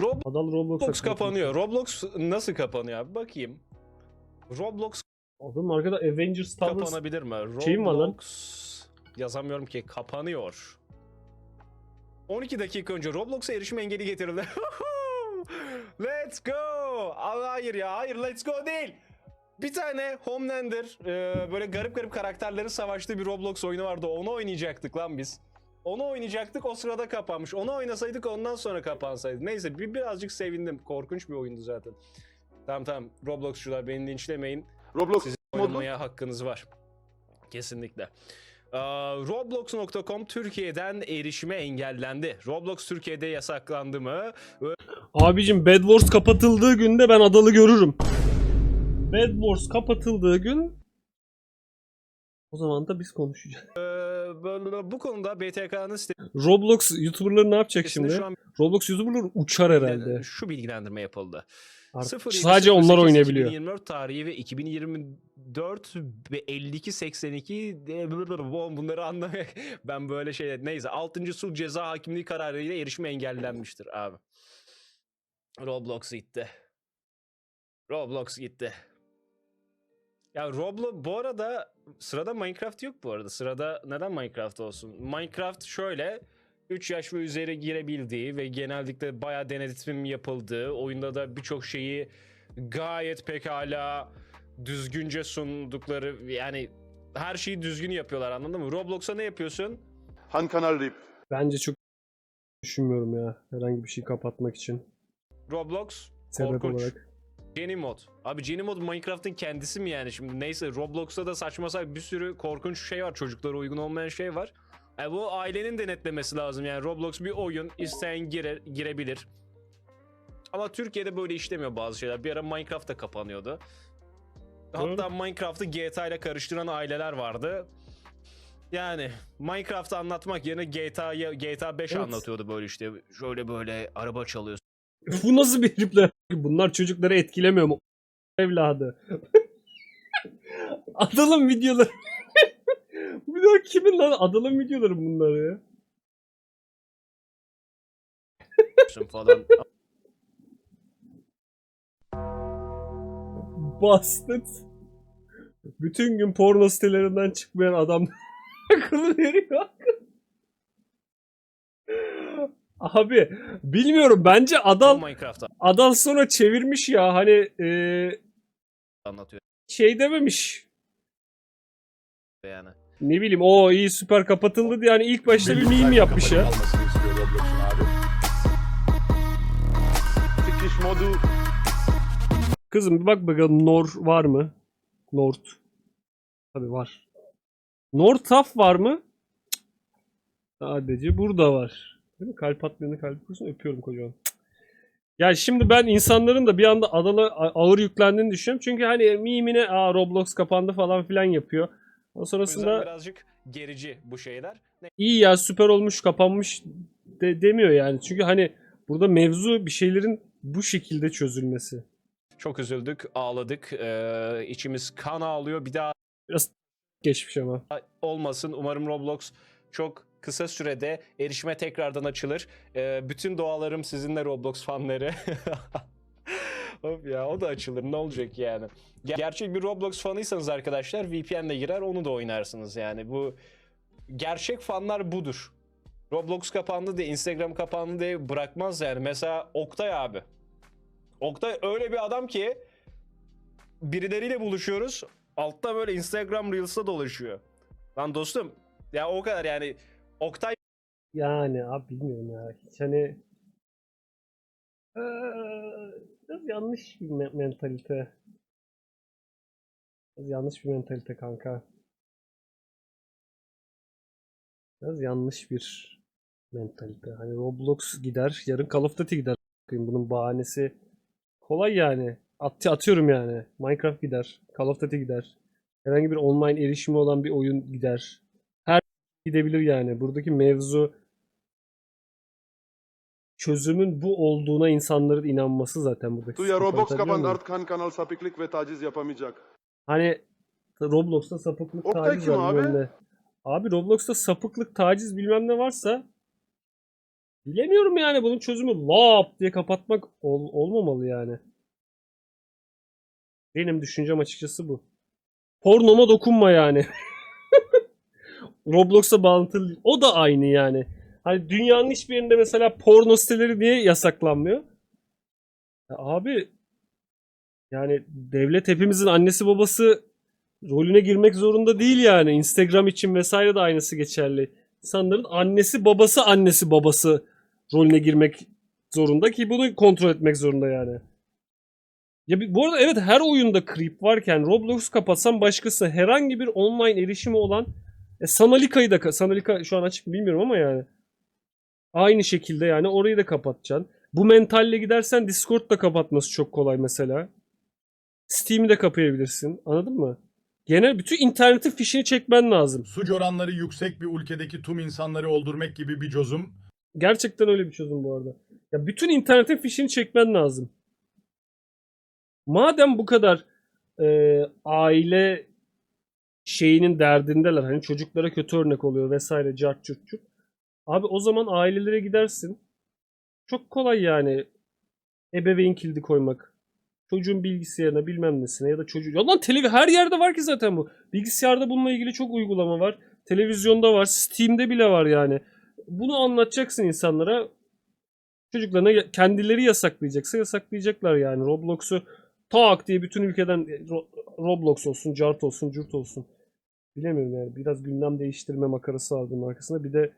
Roblox Adal Roblox'a kapanıyor. Roblox nasıl kapanıyor abi? Bakayım. Roblox Adam arkada Avengers Towers. kapanabilir mi? Roblox Şeyim var lan. yazamıyorum ki kapanıyor. 12 dakika önce Roblox'a erişim engeli getirildi. let's go. Aa, hayır ya hayır let's go değil. Bir tane Homelander e, böyle garip garip karakterlerin savaştığı bir Roblox oyunu vardı. Onu oynayacaktık lan biz. Onu oynayacaktık o sırada kapanmış. Onu oynasaydık ondan sonra kapansaydı. Neyse bir birazcık sevindim. Korkunç bir oyundu zaten. Tamam tamam Roblox'cular beni linçlemeyin. Roblox Sizin oynamaya hakkınız var. Kesinlikle. Ee, Roblox.com Türkiye'den erişime engellendi. Roblox Türkiye'de yasaklandı mı? Abicim Bed Wars kapatıldığı günde ben Adal'ı görürüm. Bed Wars kapatıldığı gün o zaman da biz konuşacağız. Ee, bu konuda BTK'nın Roblox YouTuber'ları ne yapacak sitesinde şimdi? şu an Roblox YouTuber'ları uçar herhalde. şu bilgilendirme yapıldı. Artık 07 sadece onlar oynayabiliyor. 2024 tarihi ve 2024 ve 52 82 de- bunları anlamaya ben böyle şey neyse 6. sulh ceza hakimliği kararıyla erişime engellenmiştir abi. Roblox gitti. Roblox gitti. Ya Roblox bu arada sırada Minecraft yok bu arada. Sırada neden Minecraft olsun? Minecraft şöyle 3 yaş ve üzeri girebildiği ve genellikle bayağı denetim yapıldığı, oyunda da birçok şeyi gayet pekala düzgünce sundukları yani her şeyi düzgün yapıyorlar anladın mı? Roblox'a ne yapıyorsun? Han Kanal RIP. Bence çok düşünmüyorum ya herhangi bir şey kapatmak için Roblox sebep korkunç. olarak. Genie mod. Abi Genie mod Minecraft'ın kendisi mi yani şimdi? Neyse Roblox'ta da saçma sapan bir sürü korkunç şey var. Çocuklara uygun olmayan şey var. E bu ailenin denetlemesi lazım yani. Roblox bir oyun. isteyen girer, girebilir. Ama Türkiye'de böyle işlemiyor bazı şeyler. Bir ara Minecraft da kapanıyordu. Hatta Minecraft'ı GTA ile karıştıran aileler vardı. Yani Minecraft'ı anlatmak yerine GTA'yı GTA 5 Evet. anlatıyordu böyle işte. Şöyle böyle araba çalıyorsun. Bu nasıl bir reply? Bunlar çocukları etkilemiyor mu? Evladı. Adal'ın videoları. Bu da kimin lan? Adal'ın videoları bunlar ya. falan. Bastard. Bütün gün porno sitelerinden çıkmayan adam akıllı veriyor. Abi bilmiyorum bence Adal Minecraft'ı Adal sonra çevirmiş ya hani eee, anlatıyor şey dememiş. yani. Ne bileyim o iyi süper kapatıldı diye hani ilk başta bir meme yapmış ya. Almasını istiyor Roblox'un abi. Sikiş modu Kızım bir bak bakalım Nor var mı? Nort. Tabi var. Nortaf var mı? Cık. Sadece burada var. Değil mi? Kalp atmayanı kalp kursun öpüyorum kocaman. Cık. Ya şimdi ben insanların da bir anda Adal'a ağır yüklendiğini düşünüyorum. Çünkü hani mimine Aa, Roblox kapandı falan filan yapıyor. O sonrasında birazcık gerici bu şeyler. Ne- iyi ya süper olmuş kapanmış de, demiyor yani. Çünkü hani burada mevzu bir şeylerin bu şekilde çözülmesi. Çok üzüldük, ağladık. Ee, içimiz kan ağlıyor. Bir daha Biraz geçmiş ama. olmasın. Umarım Roblox çok kısa sürede erişime tekrardan açılır. Ee, bütün dualarım sizinle Roblox fanları. Hop ya o da açılır ne olacak yani. Ger- Gerçek bir Roblox fanıysanız arkadaşlar VPN'le girer onu da oynarsınız yani. Bu gerçek fanlar budur. Roblox kapandı diye Instagram kapandı diye bırakmaz yani. Mesela Oktay abi. Oktay öyle bir adam ki birileriyle buluşuyoruz. Altta böyle Instagram Reels'ta dolaşıyor. Lan dostum ya o kadar yani Oktay Yani abi bilmiyorum ya. Hiç hani Eee, biraz yanlış bir me- mentalite. Biraz yanlış bir mentalite kanka. Biraz yanlış bir mentalite. Hani Roblox gider, yarın Call of Duty gider. Bunun bahanesi kolay yani. At atıyorum yani. Minecraft gider, Call of Duty gider. Herhangi bir online erişimi olan bir oyun gider. Gidebilir yani. Buradaki mevzu çözümün bu olduğuna insanların inanması zaten buradaki. Sıkıntı. Roblox Anlatabiliyor kapandı muyum? artık Han Kanal sapıklık ve taciz yapamayacak. Hani Roblox'ta sapıklık Oktay taciz kim var, abi? bilmem ne. Abi Roblox'ta sapıklık, taciz bilmem ne varsa bilemiyorum yani bunun çözümü lap diye kapatmak ol- olmamalı yani. Benim düşüncem açıkçası bu. Pornoma dokunma yani. Roblox'a bağlantılı. O da aynı yani. Hani dünyanın hiçbir yerinde mesela porno siteleri niye yasaklanmıyor? Ya abi yani devlet hepimizin annesi babası rolüne girmek zorunda değil yani. Instagram için vesaire de aynısı geçerli. İnsanların annesi babası annesi babası rolüne girmek zorunda ki bunu kontrol etmek zorunda yani. Ya bu arada evet her oyunda creep varken Roblox kapatsam başkası herhangi bir online erişimi olan e, Sanalika'yı da ka- Sanalika şu an açık mı bilmiyorum ama yani aynı şekilde yani orayı da kapatacaksın. Bu mentalle gidersen Discord da kapatması çok kolay mesela. Steam'i de kapayabilirsin. Anladın mı? Genel bütün internetin fişini çekmen lazım. Suç oranları yüksek bir ülkedeki tüm insanları öldürmek gibi bir çözüm Gerçekten öyle bir çözüm bu arada. Ya bütün internetin fişini çekmen lazım. Madem bu kadar e, aile şeyinin derdindeler. Hani çocuklara kötü örnek oluyor vesaire cart curt curt. Abi o zaman ailelere gidersin. Çok kolay yani ebeveyn kilidi koymak. Çocuğun bilgisayarına bilmem nesine ya da çocuğu... Ya lan televi her yerde var ki zaten bu. Bilgisayarda bununla ilgili çok uygulama var. Televizyonda var. Steam'de bile var yani. Bunu anlatacaksın insanlara. Çocuklarına kendileri yasaklayacaksa yasaklayacaklar yani. Roblox'u tak diye bütün ülkeden e, Ro- Roblox olsun, Cart olsun, Curt olsun. Bilemiyorum yani. Biraz gündem değiştirme makarası var bunun arkasında. Bir de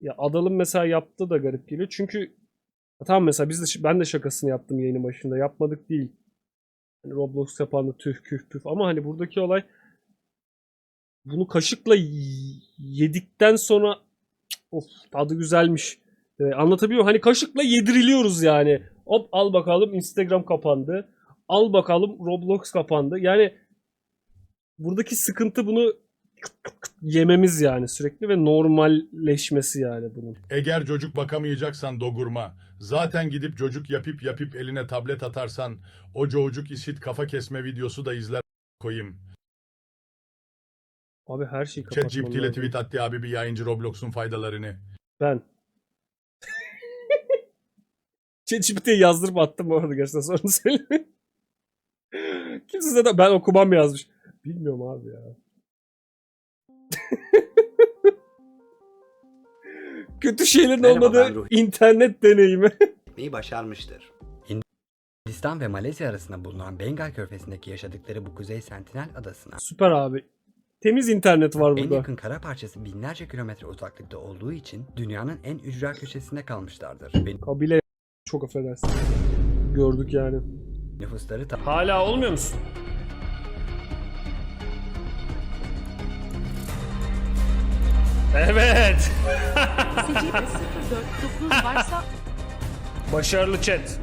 ya Adal'ın mesela yaptığı da garip geliyor. Çünkü tamam mesela biz de ben de şakasını yaptım yayının başında. Yapmadık değil. Hani Roblox kapandı tüh küh püf ama hani buradaki olay bunu kaşıkla yedikten sonra of tadı güzelmiş. Ee, anlatabiliyor? Hani kaşıkla yediriliyoruz yani. Hop al bakalım Instagram kapandı. Al bakalım Roblox kapandı. Yani buradaki sıkıntı bunu yememiz yani sürekli ve normalleşmesi yani bunun. Eğer çocuk bakamayacaksan dogurma. Zaten gidip çocuk yapıp yapıp eline tablet atarsan o çocuk işit kafa kesme videosu da izler koyayım. Abi her şeyi kapatmam ChatGPT ile tweet attı abi bir yayıncı Roblox'un faydalarını. Ben. ChatGPT'ye yazdırıp attım bu arada gerçekten sonra söyleyeyim. Kimse zaten ben okumam yazmış. Bilmiyorum abi ya. Kötü şeylerin Merhaba, olmadığı Ruhi. internet deneyimi. etmeyi başarmıştır. Hindistan ve Malezya arasında bulunan Bengal körfezindeki yaşadıkları bu Kuzey Sentinel adasına Süper abi. Temiz internet var en burada. yakın kara parçası binlerce kilometre uzaklıkta olduğu için dünyanın en ücra köşesinde kalmışlardır. Kabile çok affedersin. Gördük yani. nüfusları ta- Hala olmuyor musun? Evet. Secde 04 varsa Başarılı chat.